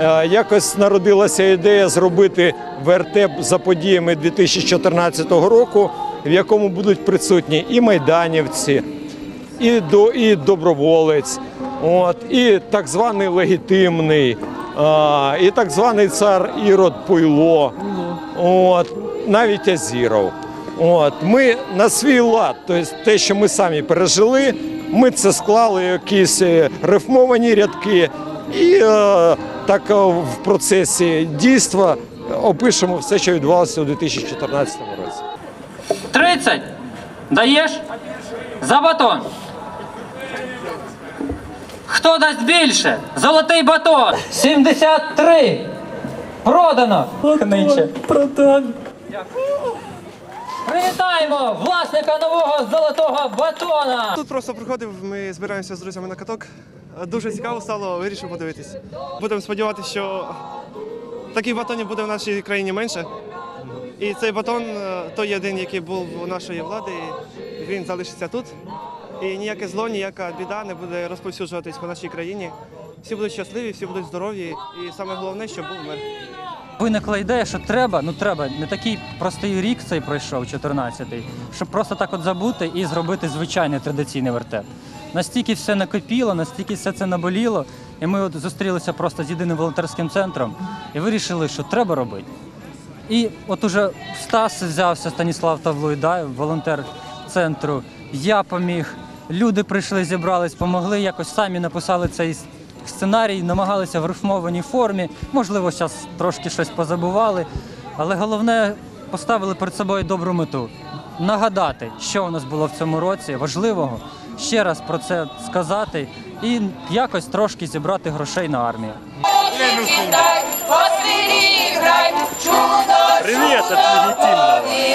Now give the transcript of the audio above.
Е, Якось народилася ідея зробити вертеп за подіями 2014 року, в якому будуть присутні і майданівці, і, до, і доброволець, і так званий легітимний, і так званий цар Ірод Пуйло, навіть Азіров. Ми на свій лад, тобто те, що ми самі пережили, ми це склали якісь е, рифмовані рядки і е, так е, в процесі дійства опишемо все, що відбувалося у 2014 році. 30. Даєш? За батон. Хто дасть більше? Золотий батон. 73. Продано. Книче. Привітаємо власника нового золотого батона. Тут просто приходив, ми збираємося з друзями на каток. Дуже цікаво стало, вирішив подивитись. Будемо сподіватися, що таких батонів буде в нашій країні менше. І цей батон, е, той один, який був у нашої влади, він залишиться тут. І ніяке зло, ніяка біда не буде розповсюджуватись по нашій країні. Всі будуть щасливі, всі будуть здорові. І саме головне, щоб був мир. Виникла ідея, що треба, ну треба, не такий простий рік цей пройшов, 14-й, щоб просто так от забути і зробити звичайний традиційний вертеп. Настільки все накипіло, настільки все це наболіло, і ми от зустрілися просто з єдиним волонтерським центром і вирішили, що треба робити. І от уже Стас взявся, Станіслав Тавлуйда, волонтер центру. Я поміг. Люди прийшли, зібрались, помогли, якось самі написали цей сценарій, намагалися в рифмованій формі. Можливо, зараз трошки щось позабували. Але головне, поставили перед собою добру мету. Нагадати, що у нас було в цьому році важливого, ще раз про це сказати і якось трошки зібрати грошей на армію. От легитимного.